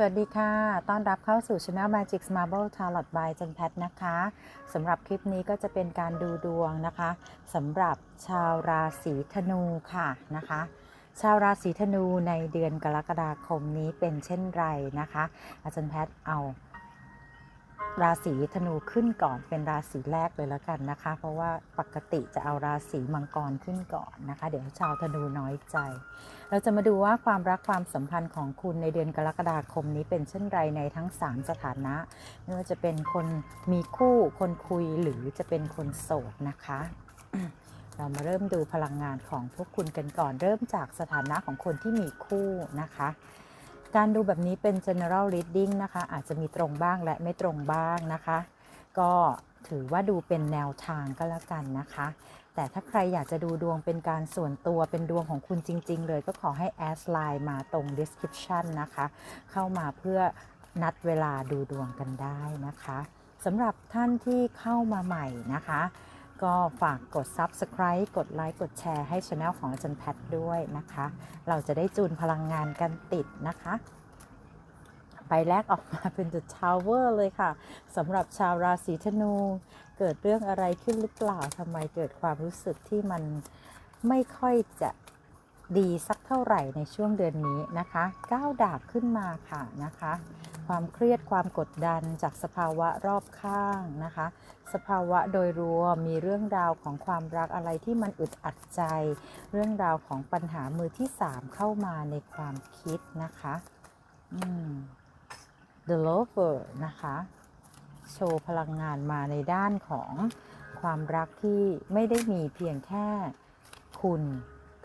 สวัสดีค่ะ ต้อนรับเข้าสู่ Channel Magic Marble Tarot by จันแพทนะคะ สำหรับคลิปนี้ก็จะเป็นการดูดวงนะคะ สำหรับชาวราศีธนูค่ะนะคะ ชาวราศีธนูในเดือนกรกฎาคมนี้เป็นเช่นไรนะคะ อาจารย์แพทย์เอา ราศีธนูขึ้นก่อนเป็นราศีแรกเลยแล้วกันนะคะ เพราะว่าปกติจะเอาราศีมังกรขึ้นก่อนนะคะ เดี๋ยวชาวธนูน้อยใจ เราจะมาดูว่าความรักความสัมพันธ์ของคุณในเดือนกรกฎาคมนี้เป็นเช่นไรในทั้ง 3 สถานะ ไม่ว่าจะเป็นคนมีคู่คนคุยหรือจะเป็นคนโสดนะคะเรามาเริ่มดูพลังงานของพวกคุณกันก่อน เริ่มจากสถานะของคนที่มีคู่นะคะ การดูแบบนี้เป็น general reading นะคะ อาจจะมีตรงบ้างและไม่ตรงบ้างนะคะ ก็ถือว่าดูเป็นแนวทางก็แล้วกันนะคะ แต่ถ้าใครอยากจะดูดวงเป็นการส่วนตัวเป็นดวงของคุณจริง ๆ เลยก็ขอให้แอดไลน์มาตรง description นะคะ เข้ามาเพื่อนัดเวลาดูดวงกันได้นะคะสำหรับท่านที่เข้ามาใหม่นะคะ ก็ฝากกด subscribe กดไลค์กดแชร์ให้ช anel ของอาจารย์แพทด้วยนะคะ เราจะได้จูนพลังงานกันติดนะคะ ใบแรกออกมาเป็น The Tower เลยค่ะสำหรับชาวราศีธนู เกิดเรื่องอะไรขึ้นหรือเปล่าทำไมเกิดความรู้สึกที่มันไม่ค่อยจะ ดีสักเท่าไหร่ในช่วงเดือนนี้นะคะก้าวดาบขึ้นมาค่ะนะคะ ความเครียดความกดดันจากสภาวะรอบข้างนะคะ สภาวะโดยรวมมีเรื่องราวของความรักอะไรที่มันอึดอัดใจ เรื่องราวของปัญหามือที่ 3 เข้ามาในความคิดนะคะอืม The Lover นะคะ โชว์พลังงานมาในด้านของความรักที่ไม่ได้มีเพียงแค่คุณ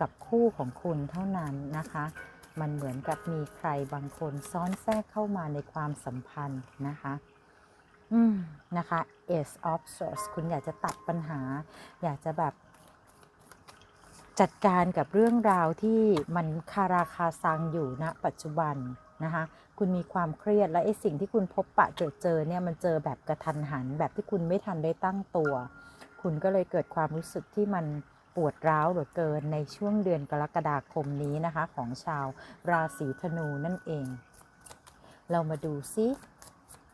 กับคู่ของคุณเท่านั้นนะคะ มันเหมือนกับมีใครบางคนซ้อนแทรกเข้ามาในความสัมพันธ์นะคะอืมนะคะ Ace of Swords คุณอยากจะตัดปัญหา อยากจะแบบจัดการกับเรื่องราวที่มันคาราคาซังอยู่ณปัจจุบันนะคะคุณมีความเครียดและไอ้สิ่งที่คุณพบปะเจอเจอเนี่ยมันเจอแบบกระทันหัน แบบที่คุณไม่ทันได้ตั้งตัว คุณก็เลยเกิดความรู้สึกที่มัน ปวดร้าวเหลือเกินในช่วงเดือนกรกฎาคมนี้นะคะ ของชาวราศีธนูนั่นเอง เรามาดูซิ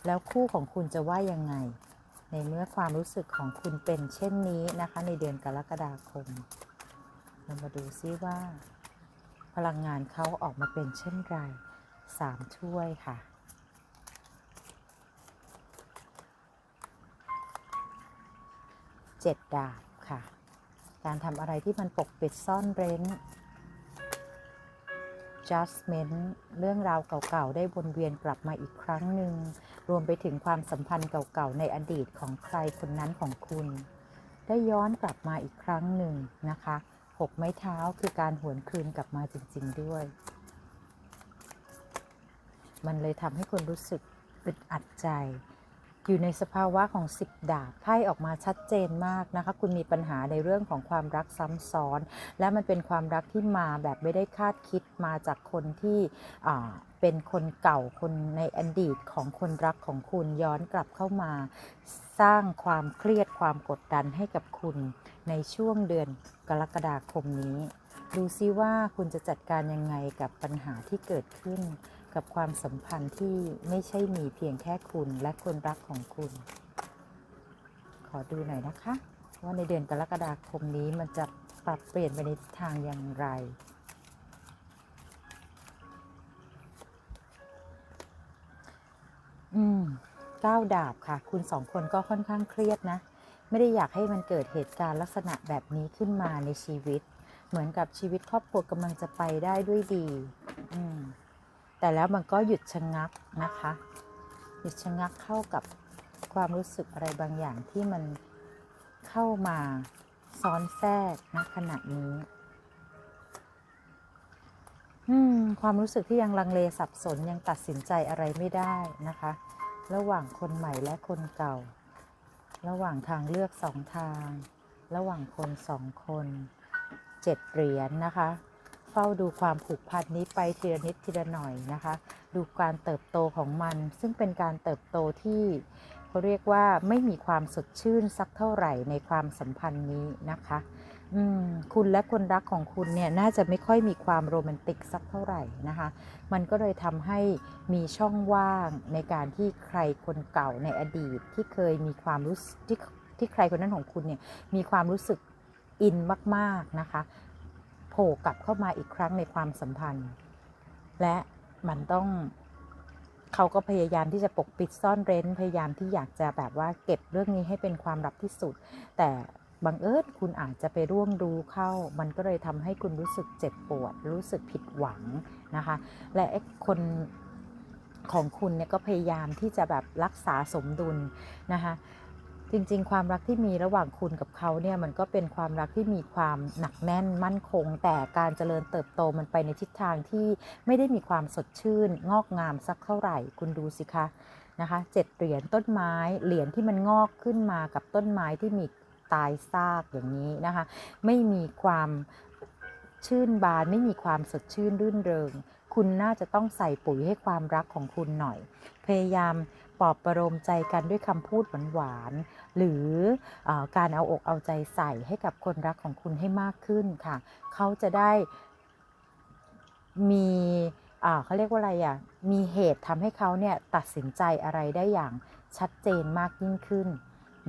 แล้วคู่ของคุณจะว่ายังไง ในเมื่อความรู้สึกของคุณเป็นเช่นนี้นะคะ ในเดือนกรกฎาคม เรามาดูซิว่า พลังงานเขาออกมาเป็นเช่นไรสามถ้วยค่ะเจ็ดดาบค่ะ การทำอะไรที่มันปกปิดซ่อนเร้น judgment เรื่องราวเก่าๆ ได้วนเวียนกลับมาอีกครั้งหนึ่ง รวมไปถึงความสัมพันธ์เก่าๆ ในอดีตของใครคนนั้นของคุณ ได้ย้อนกลับมาอีกครั้งหนึ่งนะคะหกไม้เท้าคือการหวนคืนกลับมาจริงๆด้วย มันเลยทำให้คุณรู้สึกอึดอัดใจ อยู่ในสภาวะของสิบดาบไพ่ออกมาชัดเจนมากนะคะ คุณมีปัญหาในเรื่องของความรักซ้ำซ้อน และมันเป็นความรักที่มาแบบไม่ได้คาดคิดมาจากคนที่เป็นคนเก่าคนในอดีตของคนรักของคุณย้อนกลับเข้ามา สร้างความเครียดความกดดันให้กับคุณในช่วงเดือนกรกฎาคมนี้ ดูซิว่าคุณจะจัดการยังไงกับปัญหาที่เกิดขึ้น กับความสัมพันธ์ที่ไม่ใช่มีเพียงแค่คุณและคนรักของคุณ ขอดูหน่อยนะคะ ว่าในเดือนกรกฎาคมนี้มันจะปรับเปลี่ยนไปในทางอย่างไรอืมก้าวดาบค่ะ คุณสองคนก็ค่อนข้างเครียดนะ ไม่ได้อยากให้มันเกิดเหตุการณ์ลักษณะแบบนี้ขึ้นมาในชีวิต เหมือนกับชีวิตครอบครัวกำลังจะไปได้ด้วยดี อืม แต่แล้วมันก็หยุดชะงักนะคะ หยุดชะงักเข้ากับความรู้สึกอะไรบางอย่างที่มันเข้ามาซ้อนแทรกณขณะนี้ความรู้สึกที่ยังลังเลสับสนยังตัดสินใจอะไรไม่ได้นะคะ ระหว่างคนใหม่และคนเก่า ระหว่างทางเลือกสองทาง ระหว่างคนสองคนเจ็ดเหรียญนะคะ เฝ้าดูความผูกพันนี้ไปทีละนิดทีละหน่อยนะคะ ดูการเติบโตของมัน ซึ่งเป็นการเติบโตที่เขาเรียกว่าไม่มีความสดชื่นสักเท่าไหร่ในความสัมพันธ์นี้นะคะอืมคุณและคนรักของคุณเนี่ยน่าจะไม่ค่อยมีความโรแมนติกสักเท่าไหร่นะคะ มันก็เลยทำให้มีช่องว่างในการที่ใครคนเก่าในอดีตที่เคยมีความรู้สึกที่ที่ใครคนนั้นของคุณเนี่ยมีความรู้สึกอินมากๆนะคะ ผล่กลับเข้ามาอีกครั้งในความสัมพันธ์ และมันต้องเขาก็พยายามที่จะปกปิดซ่อนเร้น พยายามที่อยากจะแบบว่าเก็บเรื่องนี้ให้เป็นความลับที่สุด แต่บังเอิญคุณอาจจะไปร่วงรู้เข้า มันก็เลยทำให้คุณรู้สึกเจ็บปวด รู้สึกผิดหวังนะคะ และคนของคุณเนี่ยก็พยายามที่จะแบบรักษาสมดุลนะคะ จริง ๆ ความรักที่มีระหว่างคุณกับเขาเนี่ยมันก็เป็นความรักที่มีความหนักแน่นมั่นคง แต่การเจริญเติบโตมันไปในทิศทางที่ไม่ได้มีความสดชื่น งอกงามสักเท่าไหร่ คุณดูสิคะนะคะเจ็ดเหรียญต้นไม้เหรียญที่มันงอกขึ้นมากับต้นไม้ที่มีตายซากอย่างนี้นะคะ ไม่มีความชื่นบานไม่มีความสดชื่นรื่นเริง คุณน่าจะต้องใส่ปุ๋ยให้ความรักของคุณหน่อย พยายามปลอบประโลมใจกันด้วยคำพูดหวานๆ หรืออการเอาอกเอาใจใส่ให้กับคนรักของคุณให้มากขึ้นค่ะ เขาจะได้มีเขาเรียกว่าอะไรอะ มีเหตุทำให้เขาเนี่ยตัดสินใจอะไรได้อย่างชัดเจนมากยิ่งขึ้น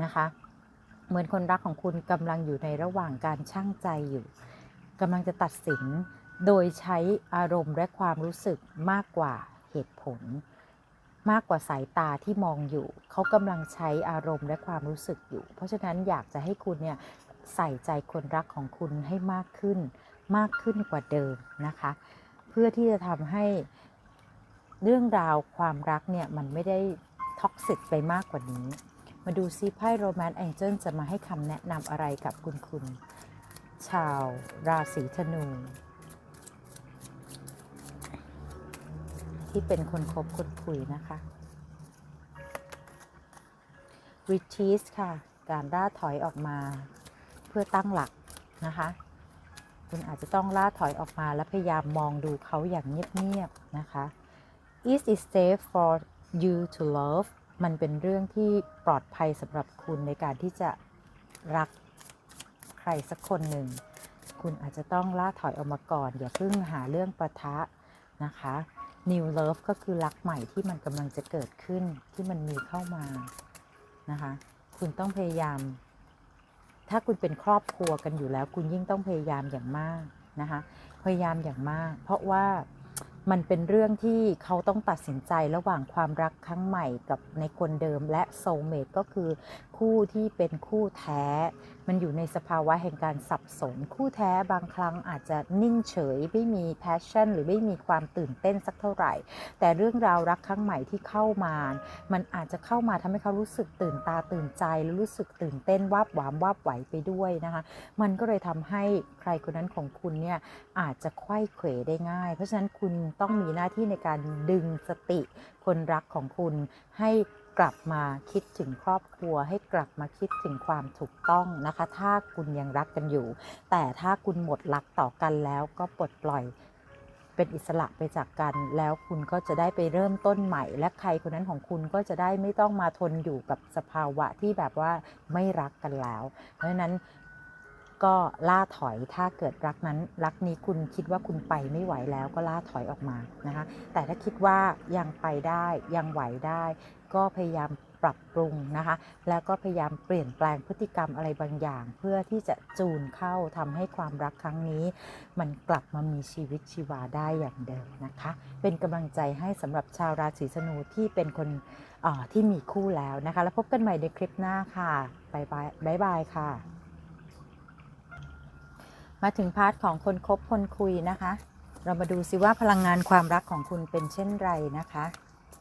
นะคะ เหมือนคนรักของคุณกำลังอยู่ในระหว่างการช่างใจอยู่กำลังจะตัดสิน โดยใช้อารมณ์และความรู้สึกมากกว่าเหตุผล มากกว่าสายตาที่มองอยู่ เขากำลังใช้อารมณ์และความรู้สึกอยู่ เพราะฉะนั้นอยากจะให้คุณเนี่ยใส่ใจคนรักของคุณให้มากขึ้น มากขึ้นกว่าเดิมนะคะ เพื่อที่จะทำให้เรื่องราวความรักเนี่ยมันไม่ได้ท็อกซิกไปมากกว่านี้ มาดูซิไพ่โรแมนต์แองเจิลจะมาให้คำแนะนำอะไรกับคุณคุณ ชาวราศีธนู ที่เป็นคนคบคนคุยนะคะ r e t r e a t ค่ะ การล่าถอยออกมาเพื่อตั้งหลักนะคะ คุณอาจจะต้องล่าถอยออกมาและพยายามมองดูเขาอย่างเงียบๆนะคะ Is it safe for you to love มันเป็นเรื่องที่ปลอดภัยสำหรับคุณในการที่จะรักใครสักคนหนึ่ง คุณอาจจะต้องล่าถอยออกมาก่อน อย่าเพิ่งหาเรื่องประทะนะคะ New Love ก็คือรักใหม่ที่มันกำลังจะเกิดขึ้นที่มันมีเข้ามานะคะ คุณต้องพยายาม ถ้าคุณเป็นครอบครัวกันอยู่แล้ว คุณยิ่งต้องพยายามอย่างมากนะคะ พยายามอย่างมาก เพราะว่ามันเป็นเรื่องที่เขาต้องตัดสินใจระหว่างความรักครั้งใหม่กับในคนเดิมและโซเมตก็คือคู่ที่เป็นคู่แท้มันอยู่ในสภาวะแห่งการสับสน คู่แท้บางครั้งอาจจะนิ่งเฉย ไม่มีแพชชั่น หรือไม่มีความตื่นเต้นสักเท่าไหร่ แต่เรื่องราวรักครั้งใหม่ที่เข้ามา มันอาจจะเข้ามาทำให้เขารู้สึกตื่นตาตื่นใจและรู้สึกตื่นเต้นวาบหวามวาบไหวไปด้วยนะคะมันก็เลยทำให้ใครคนนั้นของคุณเนี่ยอาจจะไขว้เขวได้ง่าย เพราะฉะนั้นคุณต้องมีหน้าที่ในการดึงสติคนรักของคุณให้ กลับมาคิดถึงครอบครัว ให้กลับมาคิดถึงความถูกต้องนะคะ ถ้าคุณยังรักกันอยู่ แต่ถ้าคุณหมดรักต่อกันแล้วก็ปลดปล่อยเป็นอิสระไปจากกัน แล้วคุณก็จะได้ไปเริ่มต้นใหม่ และใครคนนั้นของคุณก็จะได้ไม่ต้องมาทนอยู่กับสภาวะที่แบบว่าไม่รักกันแล้ว เพราะฉะนั้นก็ล่าถอยถ้าเกิดรักนั้น รักนี้คุณคิดว่าคุณไปไม่ไหวแล้วก็ล่าถอยออกมานะคะแต่ถ้าคิดว่ายังไปได้ยังไหวได้ ก็พยายามปรับปรุงนะคะ แล้วก็พยายามเปลี่ยนแปลงพฤติกรรมอะไรบางอย่าง เพื่อที่จะจูนเข้าทำให้ความรักครั้งนี้ มันกลับมามีชีวิตชีวาได้อย่างเดิมนะคะ เป็นกำลังใจให้สำหรับชาวราศีธนูที่เป็นคนที่มีคู่แล้วนะคะ แล้วพบกันใหม่ในคลิปหน้าค่ะบายบายบายบายค่ะ มาถึงพาร์ทของคนคบคนคุยนะคะ เรามาดูซิว่าพลังงานความรักของคุณเป็นเช่นไรนะคะ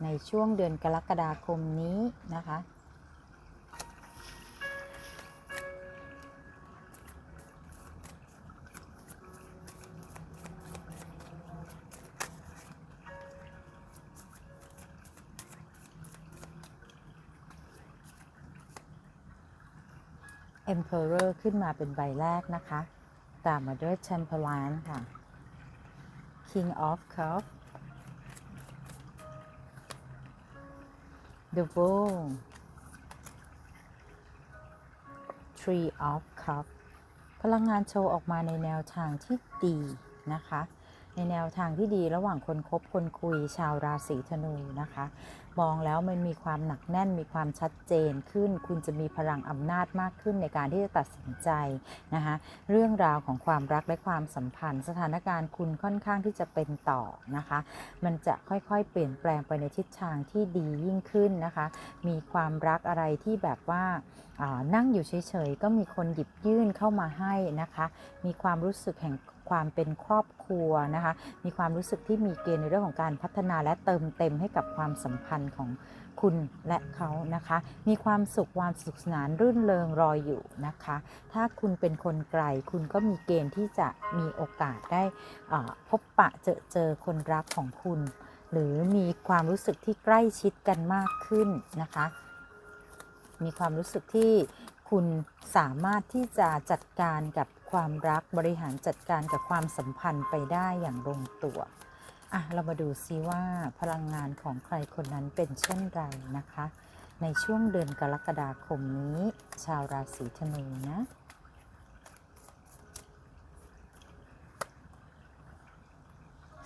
ในช่วงเดือนกรกฎาคมนี้นะคะ Emperor ขึ้นมาเป็นใบแรกนะคะ ตามมาด้วย Temperance ค่ะ King of Cups The Bowl Tree of Cup พลังงานโชว์ออกมาในแนวทางที่ดีนะคะ ในแนวทางที่ดีระหว่างคนคบคนคุยชาวราศีธนูนะคะ มองแล้วมันมีความหนักแน่นมีความชัดเจนขึ้น คุณจะมีพลังอำนาจมากขึ้นในการที่จะตัดสินใจนะคะเรื่องราวของความรักและความสัมพันธ์ สถานการณ์คุณค่อนข้างที่จะเป็นต่อนะคะ มันจะค่อยๆ เปลี่ยนแปลงไปในทิศทางที่ดียิ่งขึ้นนะคะ มีความรักอะไรที่แบบว่าอ่านั่งอยู่เฉยๆก็มีคนหยิบยื่นเข้ามาให้นะคะ มีความรู้สึกแห่ง ความเป็นครอบครัวนะคะ มีความรู้สึกที่มีเกณฑ์ในเรื่องของการพัฒนาและเติมเต็มให้กับความสัมพันธ์ของคุณและเขานะคะ มีความสุขความสุขสนานรื่นเริงรอยอยู่นะคะ ถ้าคุณเป็นคนไกล คุณก็มีเกณฑ์ที่จะมีโอกาสได้พบปะเจอเจอคนรักของคุณ หรือมีความรู้สึกที่ใกล้ชิดกันมากขึ้นนะคะ มีความรู้สึกที่คุณสามารถที่จะจัดการกับ ความรักบริหารจัดการกับความสัมพันธ์ไปได้อย่างลงตัวอะเรามาดูซิว่าพลังงานของใครคนนั้นเป็นเช่นไรนะคะ ในช่วงเดือนกรกฎาคมนี้ ชาวราศีธนูนะ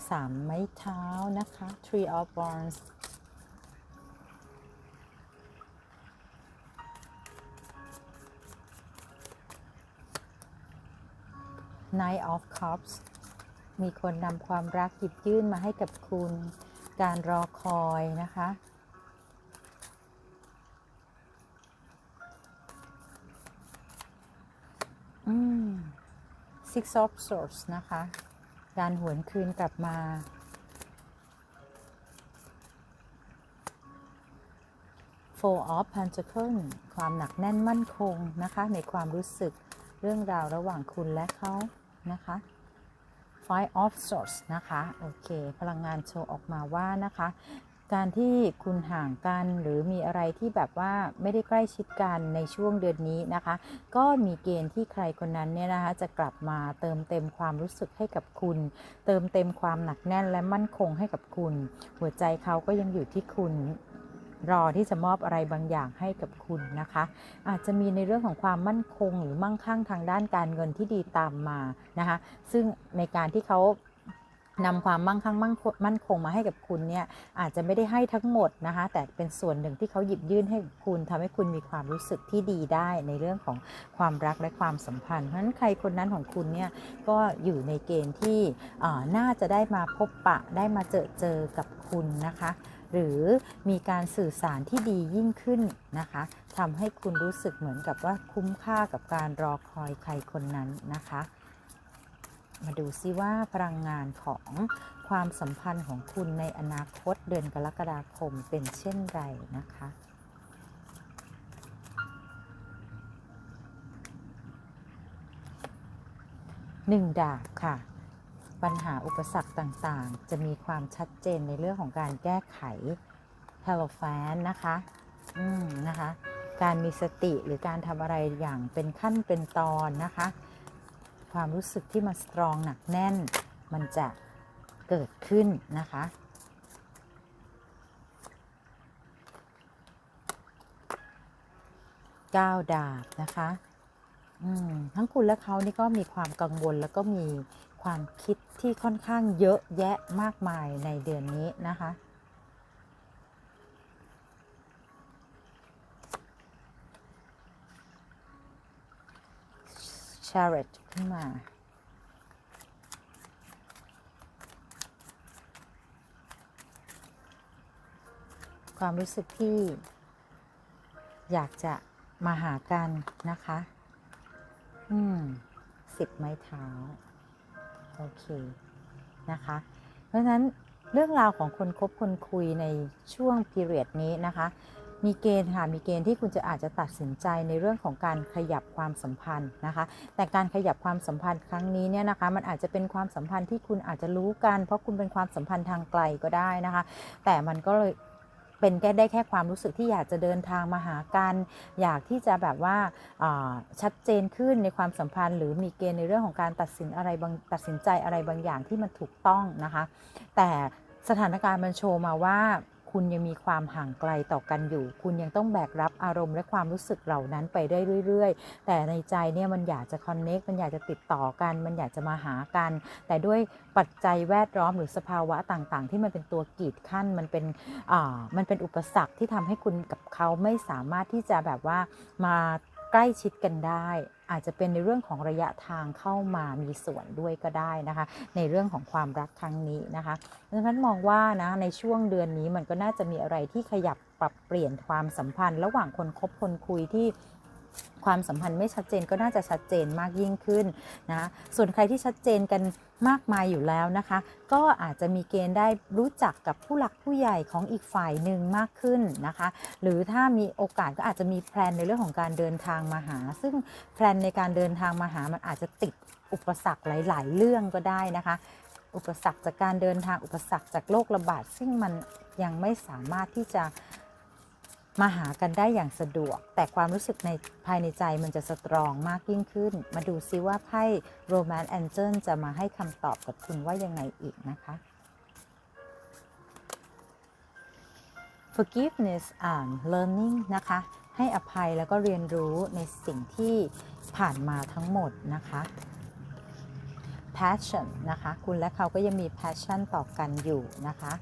สามไม้เท้านะคะ Tree of Wands Knight of Cups มีคนนำความรักหยิบยื่นมาให้กับคุณ การรอคอยนะคะอืม Six of Swords นะคะ การหวนคืนกลับมา Four of Pentacles ความหนักแน่นมั่นคงนะคะ ในความรู้สึกเรื่องราวระหว่างคุณและเขา นะคะ Five of Swords นะคะ โอเค พลังงานโชว์ออกมาว่านะคะ การที่คุณห่างกันหรือมีอะไรที่แบบว่าไม่ได้ใกล้ชิดกันในช่วงเดือนนี้นะคะ ก็มีเกณฑ์ที่ใครคนนั้นเนี่ยนะคะ จะกลับมาเติมเต็มความรู้สึกให้กับคุณ เติมเต็มความหนักแน่นและมั่นคงให้กับคุณ หัวใจเขาก็ยังอยู่ที่คุณ รอที่จะมอบอะไรบางอย่างให้กับคุณนะคะ อาจจะมีในเรื่องของความมั่นคง หรือมั่งคั่งทางด้านการเงินที่ดีตามมานะคะซึ่งในการที่เขานำความมั่งคั่งมั่งมั่นคงมาให้กับคุณเนี่ยอาจจะไม่ได้ให้ทั้งหมดนะคะแต่เป็นส่วนหนึ่งที่เขาหยิบยื่นให้คุณทำให้คุณมีความรู้สึกที่ดีได้ในเรื่องของความรักและความสัมพันธ์เพราะฉะนั้นใครคนนั้นของคุณเนี่ยก็อยู่ในเกณฑ์ที่น่าจะได้มาพบปะได้มาเจอเจอกับคุณนะคะ หรือมีการสื่อสารที่ดียิ่งขึ้นนะคะทำให้คุณรู้สึกเหมือนกับว่าคุ้มค่ากับการรอคอยใครคนนั้นนะคะ มาดูซิว่าพลังงานของความสัมพันธ์ของคุณในอนาคตเดือนกรกฎาคมเป็นเช่นไรนะคะหนึ่งดาบค่ะ ปัญหาอุปสรรคต่างๆ จะมีความชัดเจนในเรื่องของการแก้ไข h e l l o f a n นะคะ อืม นะคะ การมีสติหรือการทำอะไรอย่างเป็นขั้นเป็นตอนนะคะ ความรู้สึกที่มันสตรองหนักแน่น มันจะเกิดขึ้นนะคะ ก้าวดาบนะคะ อืม ทั้งคุณและเขานี่ก็มีความกังวลแล้วก็มี ความคิดที่ค่อนข้างเยอะแยะมากมายในเดือนนี้นะคะ chariot ขึ้นมาความรู้สึกที่อยากจะมาหากันนะคะ อืม สิบไม้เท้า โอเคนะคะ เพราะฉะนั้นเรื่องราวของคนคบคนคุยในช่วงพีเรียดนี้นะคะ มีเกณฑ์ค่ะ มีเกณฑ์ที่คุณจะอาจจะตัดสินใจในเรื่องของการขยับความสัมพันธ์นะคะ แต่การขยับความสัมพันธ์ครั้งนี้เนี่ยนะคะ มันอาจจะเป็นความสัมพันธ์ที่คุณอาจจะรู้กัน เพราะคุณเป็นความสัมพันธ์ทางไกลก็ได้นะคะ แต่มันก็เลย เป็นแค่ได้แค่ความรู้สึกที่อยากจะเดินทางมาหากัน อยากที่จะแบบว่าอ่าชัดเจนขึ้นในความสัมพันธ์ หรือมีเกณฑ์ในเรื่องของการตัดสินอะไรบางตัดสินใจอะไรบางอย่างที่มันถูกต้องนะคะ แต่สถานการณ์มันโชว์มาว่า คุณยังมีความห่างไกลต่อกันอยู่ คุณยังต้องแบกรับอารมณ์และความรู้สึกเหล่านั้นไปได้เรื่อย ๆ แต่ในใจเนี่ยมันอยากจะคอนเน็กมันอยากจะติดต่อกัน มันอยากจะมาหากัน แต่ด้วยปัจจัยแวดล้อมหรือสภาวะต่างๆ ที่มันเป็นตัวกีดขั้นมันเป็นอ่ามันเป็นอุปสรรคที่ทำให้คุณกับเขาไม่สามารถที่จะแบบว่ามา ใกล้ชิดกันได้ อาจจะเป็นในเรื่องของระยะทางเข้ามามีส่วนด้วยก็ได้นะคะ ในเรื่องของความรักครั้งนี้นะคะดังนั้นมองว่านะในช่วงเดือนนี้มันก็น่าจะมีอะไรที่ขยับปรับเปลี่ยนความสัมพันธ์ ระหว่างคนคบคนคุยที่ ความสัมพันธ์ไม่ชัดเจนก็น่าจะชัดเจนมากยิ่งขึ้นนะส่วนใครที่ชัดเจนกันมากมายอยู่แล้วนะคะ ก็อาจจะมีเกณฑ์ได้รู้จักกับผู้หลักผู้ใหญ่ของอีกฝ่ายหนึ่งมากขึ้นนะคะ หรือถ้ามีโอกาสก็อาจจะมีแพลนในเรื่องของการเดินทางมาหา ซึ่งแพลนในการเดินทางมาหามันอาจจะติดอุปสรรคหลาย ๆ เรื่องก็ได้นะคะ อุปสรรคจากการเดินทางอุปสรรคจากโรคระบาดซึ่งมันยังไม่สามารถที่จะ มาหากันได้อย่างสะดวก แต่ความรู้สึกในภายในใจมันจะสตรองมากยิ่งขึ้น มาดูซิว่าไพ่โรแมนต์แองเจิลจะมาให้คำตอบกับคุณว่ายังไงอีกนะคะ forgiveness and learning นะคะ ให้อภัยแล้วก็เรียนรู้ในสิ่งที่ผ่านมาทั้งหมดนะคะ passion นะคะ คุณและเขาก็ยังมี passion ต่อกันอยู่นะคะ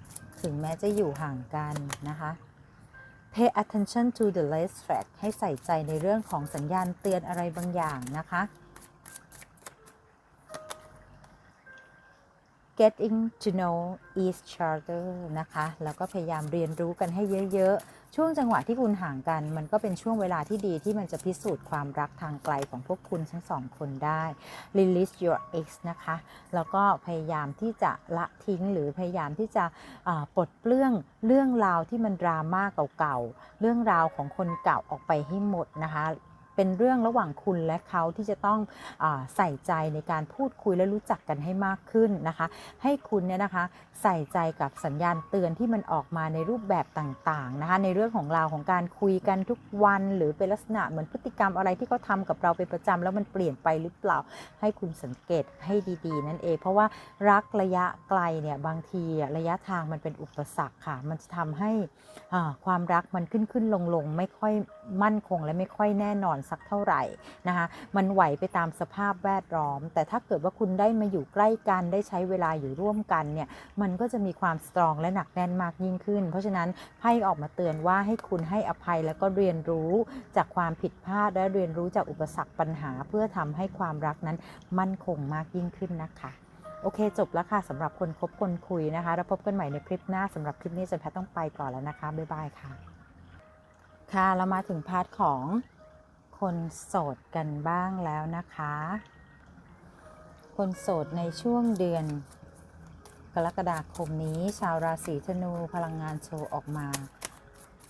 ถึงแม้จะอยู่ห่างกันนะคะ pay attention to the red flag ให้ใส่ใจในเรื่องของสัญญาณเตือนอะไรบางอย่างนะคะ getting to know each other นะคะ แล้วก็พยายามเรียนรู้กันให้เยอะ ๆ ช่วงจังหวะที่คุณห่างกัน มันก็เป็นช่วงเวลาที่ดีที่มันจะพิสูจน์ความรักทางไกลของพวกคุณทั้งสองคนได้ release your ex นะคะ แล้วก็พยายามที่จะละทิ้งหรือพยายามที่จะปลดเปลื้องเรื่องราวที่มันดราม่าเก่าๆ เรื่องราวของคนเก่าออกไปให้หมดนะคะ เป็นเรื่องระหว่างคุณและเขาที่จะต้องอใส่ใจในการพูดคุยและรู้จักกันให้มากขึ้นนะคะ ให้คุณเนี่ยนะคะใส่ใจกับสัญญาณเตือนที่มันออกมาในรูปแบบต่างๆนะคะในเรื่องของราวของการคุยกันทุกวัน หรือเป็นลักษณะเหมือนพฤติกรรมอะไรที่เขาทำกับเราเป็นประจำแล้วมันเปลี่ยนไปหรือเปล่า ให้คุณสังเกตให้ดีๆ นั่นเอง เพราะว่ารักระยะไกลเนี่ยบางทีระยะทางมันเป็นอุปสรรคค่ะ มันจะทำให้ความรักมันขึ้นขึ้นลงลงๆไม่ค่อยมั่นคงและไม่ค่อยแน่นอนสักเท่าไหร่นะคะมันไหวไปตามสภาพแวดล้อม แต่ถ้าเกิดว่าคุณได้มาอยู่ใกล้กันได้ใช้เวลาอยู่ร่วมกันเนี่ยมันก็จะมีความสตรองและหนักแน่นมากยิ่งขึ้น เพราะฉะนั้นไพ่ออกมาเตือนว่าให้คุณให้อภัยแล้วก็เรียนรู้จากความผิดพลาดและเรียนรู้จากอุปสรรคปัญหา เพื่อทำให้ความรักนั้นมั่นคงมากยิ่งขึ้นนะคะโอเค จบแล้วค่ะสำหรับคนคบคนคุยนะคะ แล้วพบกันใหม่ในคลิปหน้าสำหรับคลิปนี้จันแพทย์ต้องไปก่อนแล้วนะคะ บ๊ายบายค่ะ ค่ะ เรามาถึงพาร์ทของ คนโสดกันบ้างแล้วนะคะ คนโสดในช่วงเดือน กรกฎาคมนี้ชาวราศีธนูพลังงานโชว์ออกมา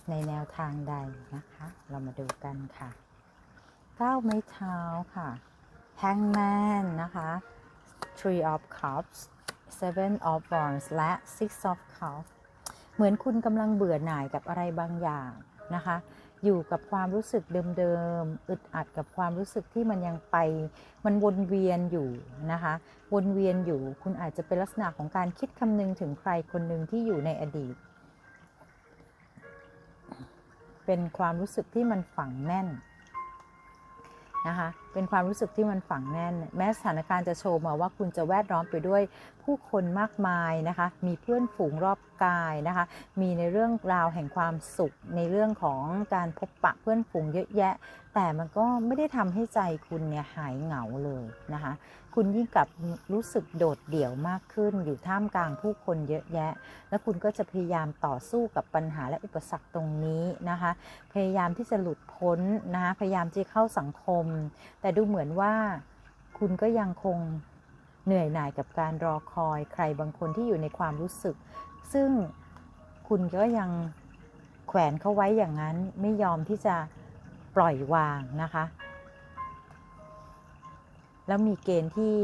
ในแนวทางใดนะคะ เรามาดูกันค่ะก้าวไม้เท้าค่ะ Hangman นะคะ Three of Cups Seven of Wands และ Six of Cups เหมือนคุณกำลังเบื่อหน่ายกับอะไรบางอย่างนะคะ อยู่กับความรู้สึกเดิมๆ อึดอัดกับความรู้สึกที่มันยังไป มันวนเวียนอยู่นะคะ วนเวียนอยู่ คุณอาจจะเป็นลักษณะของการคิดคำนึงถึงใครคนหนึ่งที่อยู่ในอดีต เป็นความรู้สึกที่มันฝังแน่นนะคะ เป็นความรู้สึกที่มันฝังแน่น แม้สถานการณ์จะโชว์มาว่าคุณจะแวดล้อมไปด้วยผู้คนมากมายนะคะ มีเพื่อนฝูงรอบกายนะคะ มีในเรื่องราวแห่งความสุข ในเรื่องของการพบปะเพื่อนฝูงเยอะแยะ แต่มันก็ไม่ได้ทำให้ใจคุณเนี่ยหายเหงาเลยนะคะ คุณยิ่งกลับรู้สึกโดดเดี่ยวมากขึ้น อยู่ท่ามกลางผู้คนเยอะแยะ แล้วคุณก็จะพยายามต่อสู้กับปัญหาและอุปสรรคตรงนี้นะคะ พยายามที่จะหลุดพ้นนะคะพยายามที่จะเข้าสังคมแต่ดูเหมือนว่าคุณก็ยังคงเหนื่อยหน่ายกับการรอคอยใครบางคนที่อยู่ในความรู้สึก ซึ่งคุณก็ยังแขวนเขาไว้อย่างนั้นไม่ยอมที่จะปล่อยวางนะคะ แล้วมีเกณฑ์ที่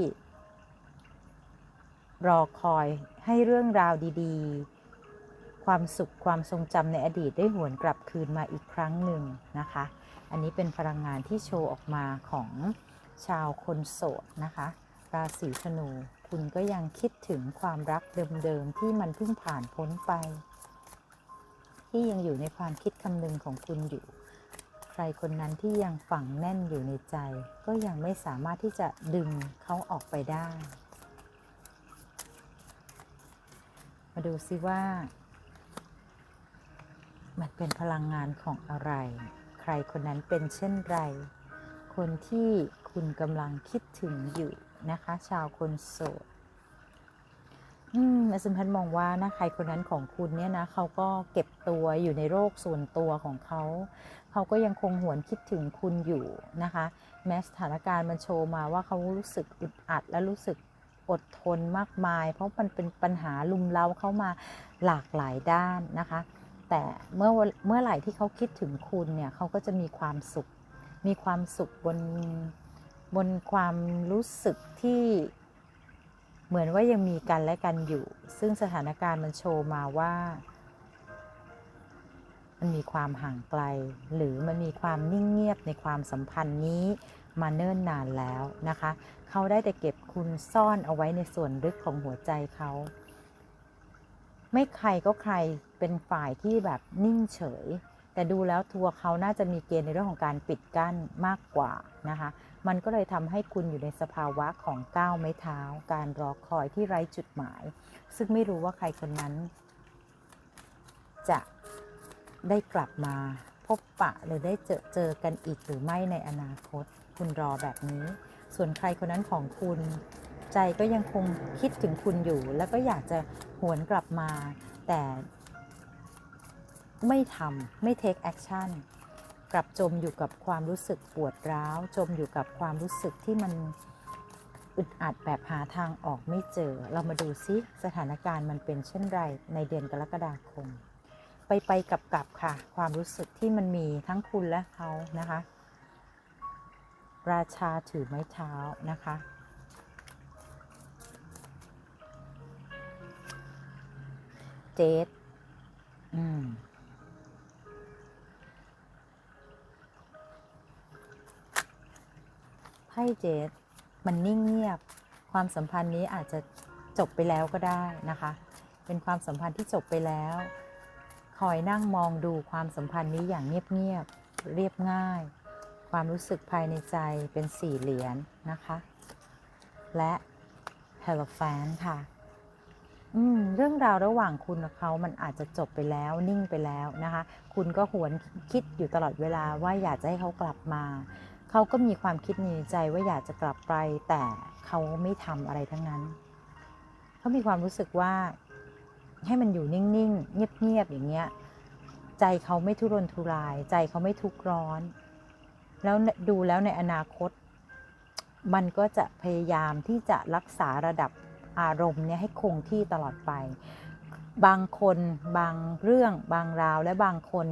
รอคอยให้เรื่องราวดีๆ ความสุขความทรงจำในอดีตได้หวนกลับคืนมาอีกครั้งหนึ่งนะคะ อันนี้เป็นพลังงานที่โชว์ออกมาของชาวคนโสดนะคะ ราศีธนู คุณก็ยังคิดถึงความรักเดิมๆที่มันเพิ่งผ่านพ้นไป ที่ยังอยู่ในความคิดคำนึงของคุณอยู่ ใครคนนั้นที่ยังฝังแน่นอยู่ในใจ ก็ยังไม่สามารถที่จะดึงเขาออกไปได้ มาดูซิว่า มันเป็นพลังงานของอะไร รคนนั้นเป็นเช่นไร คนที่คุณกำลังคิดถึงอยู่นะคะ ชาวคนโสดอืมอาจารย์พันธ์มองว่านะใครคนนั้นของคุณเนี่ยนะเขาก็เก็บตัวอยู่ในโรคส่วนตัวของเขา เขาก็ยังคงหวนคิดถึงคุณอยู่นะคะ แม้สถานการณ์มันโชว์มาว่าเขารู้สึกอึดอัดและรู้สึกอดทนมากมาย เพราะมันเป็นปัญหาลุมเล้าเข้ามาหลากหลายด้านนะคะ แต่เมื่อเมื่อไหร่ที่เขาคิดถึงคุณเนี่ยเขาก็จะมีความสุข มีความสุขบนบนความรู้สึกที่เหมือนว่ายังมีกันและกันอยู่ ซึ่งสถานการณ์มันโชว์มาว่า มันมีความห่างไกล หรือมันมีความนิ่งเงียบในความสัมพันธ์นี้มาเนิ่นนานแล้วนะคะ เขาได้แต่เก็บคุณซ่อนเอาไว้ในส่วนลึกของหัวใจเขา ไม่ใครก็ใครเป็นฝ่ายที่แบบนิ่งเฉย แต่ดูแล้วทัวร์เขาน่าจะมีเกณฑ์ในเรื่องของการปิดกั้นมากกว่านะคะ มันก็เลยทำให้คุณอยู่ในสภาวะของก้าวไม้เท้า การรอคอยที่ไร้จุดหมาย ซึ่งไม่รู้ว่าใครคนนั้น จะได้กลับมาพบปะหรือได้เจอเจอกันอีกหรือไม่ในอนาคต คุณรอแบบนี้ ส่วนใครคนนั้นของคุณ ใจก็ยังคงคิดถึงคุณอยู่ แล้วก็อยากจะหวนกลับมา แต่ไม่ทำไม่ take action กลับจมอยู่กับความรู้สึกปวดร้าว จมอยู่กับความรู้สึกที่มันอึดอัดแบบหาทางออกไม่เจอ เรามาดูซิสถานการณ์มันเป็นเช่นไรในเดือนกรกฎาคม ไปไปกลับกลับค่ะ ความรู้สึกที่มันมีทั้งคุณและเขานะคะ ราชาถือไม้เท้านะคะ เจดอืมไพ่เจดมันนิ่งเงียบ ความสัมพันธ์นี้อาจจะจบไปแล้วก็ได้นะคะ เป็นความสัมพันธ์ที่จบไปแล้ว คอยนั่งมองดูความสัมพันธ์นี้อย่างเงียบๆ เรียบง่าย ความรู้สึกภายในใจเป็นสี่เหรียญนนะคะ และ h e l o f a n ค่ะ เรื่องราวระหว่างคุณกับเขามันอาจจะจบไปแล้วนิ่งไปแล้วนะคะ คุณก็หวนคิดอยู่ตลอดเวลาว่าอยากจะให้เขากลับมา เขาก็มีความคิดในใจว่าอยากจะกลับไป แต่เขาไม่ทำอะไรทั้งนั้น เขามีความรู้สึกว่าให้มันอยู่นิ่งๆ เงียบๆ อย่างเงี้ย ใจเขาไม่ทุรนทุราย ใจเขาไม่ทุกข์ร้อน แล้วดูแล้วในอนาคต มันก็จะพยายามที่จะรักษาระดับ อารมณ์เนี่ยให้คงที่ตลอดไป บางคนบางเรื่องบางราวและบางคน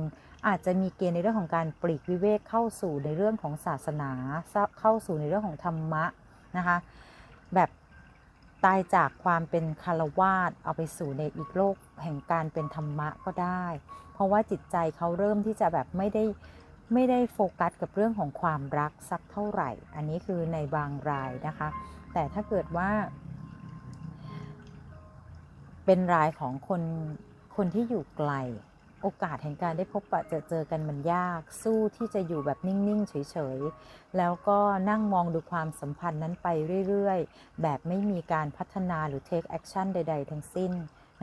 อาจจะมีเกณฑ์ในเรื่องของการปลีกวิเวกเข้าสู่ในเรื่องของศาสนา เข้าสู่ในเรื่องของธรรมะนะคะแบบตายจากความเป็นคารวาสเอาไปสู่ในอีกโลกแห่งการเป็นธรรมะก็ได้ เพราะว่าจิตใจเขาเริ่มที่จะแบบไม่ได้ไม่ได้โฟกัสกับเรื่องของความรักสักเท่าไหร่ อันนี้คือในบางรายนะคะ แต่ถ้าเกิดว่า เป็นรายของคนคนที่อยู่ไกล โอกาสแห่งการได้พบปะเจอเจอกันมันยาก สู้ที่จะอยู่แบบนิ่ง ๆ เฉย ๆ แล้วก็นั่งมองดูความสัมพันธ์นั้นไปเรื่อย ๆ แบบไม่มีการพัฒนาหรือ take action ใด ๆ ทั้งสิ้น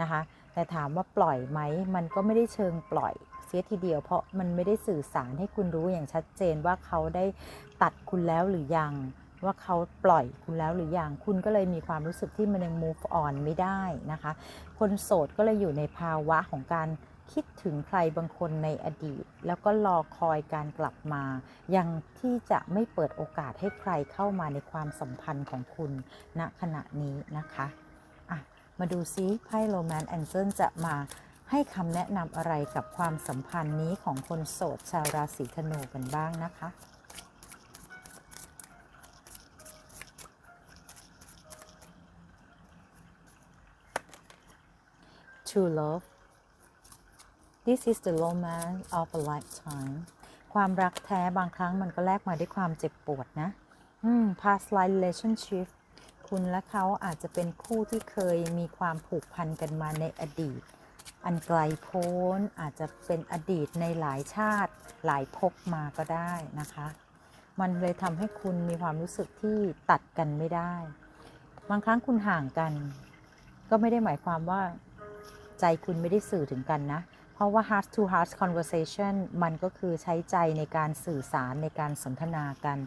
นะคะ แต่ถามว่าปล่อยไหม มันก็ไม่ได้เชิงปล่อยเสียทีเดียว เพราะมันไม่ได้สื่อสารให้คุณรู้อย่างชัดเจนว่าเขาได้ตัดคุณแล้วหรือยัง ว่าเขาปล่อยคุณแล้วหรือยังคุณก็เลยมีความรู้สึกที่มันยัง move on ไม่ได้นะคะ คนโสดก็เลยอยู่ในภาวะของการคิดถึงใครบางคนในอดีต แล้วก็รอคอยการกลับมา ยังที่จะไม่เปิดโอกาสให้ใครเข้ามาในความสัมพันธ์ของคุณณขณะนี้นะคะอะมาดูซิไพ่โรแมนแอนเจิลจะมาให้คำแนะนำอะไรกับความสัมพันธ์นี้ของคนโสดชาวราศีธนูกันบ้างนะคะ True love This is the romance of a lifetime ความรักแท้บางครั้งมันก็แลกมาด้วยความเจ็บปวดนะ past life relationship คุณและเขาอาจจะเป็นคู่ที่เคยมีความผูกพันกันมาในอดีต อันไกลโพ้นอาจจะเป็นอดีตในหลายชาติหลายภพมาก็ได้นะคะ มันเลยทำให้คุณมีความรู้สึกที่ตัดกันไม่ได้ บางครั้งคุณห่างกัน ก็ไม่ได้หมายความว่า ใจคุณไม่ได้สื่อถึงกันนะ เพราะว่า heart to heart conversation มันก็คือใช้ใจในการสื่อสารในการสนทนากัน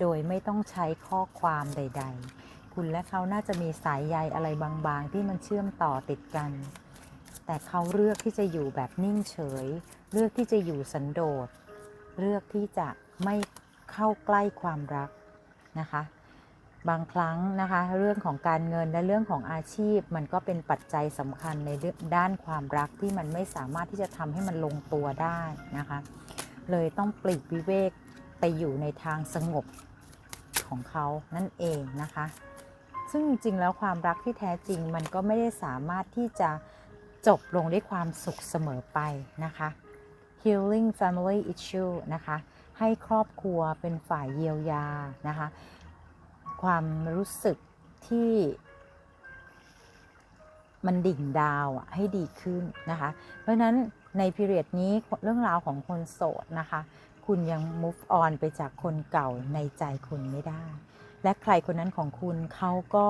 โดยไม่ต้องใช้ข้อความใด ๆ คุณและเขาน่าจะมีสายใยอะไรบางๆ ที่มันเชื่อมต่อติดกัน แต่เขาเลือกที่จะอยู่แบบนิ่งเฉย เลือกที่จะอยู่สันโดษ เลือกที่จะไม่เข้าใกล้ความรักนะคะ บางครั้งนะคะ เรื่องของการเงินและเรื่องของอาชีพ มันก็เป็นปัจจัยสำคัญในด้านความรักที่มันไม่สามารถที่จะทำให้มันลงตัวได้นะคะ เลยต้องปลีกวิเวกไปอยู่ในทางสงบของเขานั่นเองนะคะ ซึ่งจริงๆแล้วความรักที่แท้จริงมันก็ไม่ได้สามารถที่จะจบลงด้วยความสุขเสมอไปนะคะ healing family issue นะคะให้ครอบครัวเป็นฝ่ายเยียวยานะคะ ความรู้สึกที่มันดิ่งดาวอะให้ดีขึ้นนะคะ เพราะฉะนั้นในพีเรียดนี้เรื่องราวของคนโสดนะคะ คุณยัง move on ไปจากคนเก่าในใจคุณไม่ได้ และใครคนนั้นของคุณเขาก็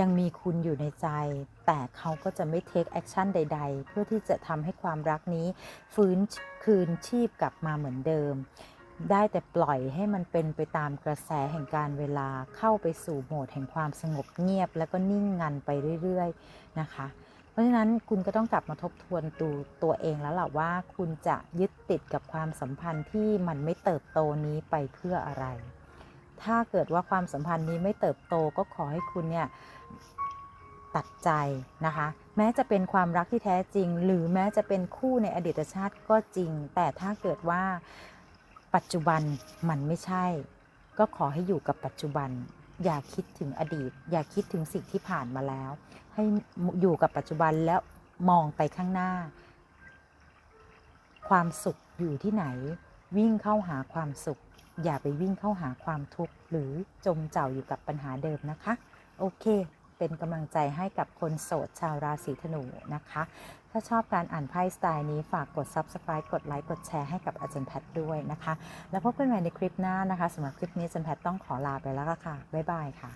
ยังมีคุณอยู่ในใจ แต่เขาก็จะไม่ take action ใด ๆ เพื่อที่จะทำให้ความรักนี้ ฟื้นคืนชีพกลับมาเหมือนเดิม ได้แต่ปล่อยให้มันเป็นไปตามกระแสแห่งการเวลาเข้าไปสู่โหมดแห่งความสงบเงียบ แล้วก็นิ่งงันไปเรื่อยๆนะคะ เพราะฉะนั้นคุณก็ต้องกลับมาทบทวนตัวตัวเองแล้วล่ะว่าคุณจะยึดติดกับความสัมพันธ์ที่มันไม่เติบโตนี้ไปเพื่ออะไร ถ้าเกิดว่าความสัมพันธ์นี้ไม่เติบโตก็ขอให้คุณเนี่ยตัดใจนะคะ แม้จะเป็นความรักที่แท้จริง หรือแม้จะเป็นคู่ในอดีตชาติก็จริง แต่ถ้าเกิดว่า ปัจจุบันมันไม่ใช่ ก็ขอให้อยู่กับปัจจุบัน อย่าคิดถึงอดีต อย่าคิดถึงสิ่งที่ผ่านมาแล้ว ให้อยู่กับปัจจุบันแล้วมองไปข้างหน้า ความสุขอยู่ที่ไหน วิ่งเข้าหาความสุข อย่าไปวิ่งเข้าหาความทุกข์ หรือจมเจ่าอยู่กับปัญหาเดิมนะคะ โอเค เป็นกำลังใจให้กับคนโสดชาวราศีธนูนะคะ ถ้าชอบการอ่านไพ่สไตล์นี้ฝากกด subscribe กดไลค์กดแชร์ให้กับอาจารย์แพทย์ด้วยนะคะ แล้วพบกันใหม่ในคลิปหน้านะคะสำหรับคลิปนี้อาจารย์แพทย์ต้องขอลาไปแล้วล่ะค่ะ บ๊ายบายค่ะ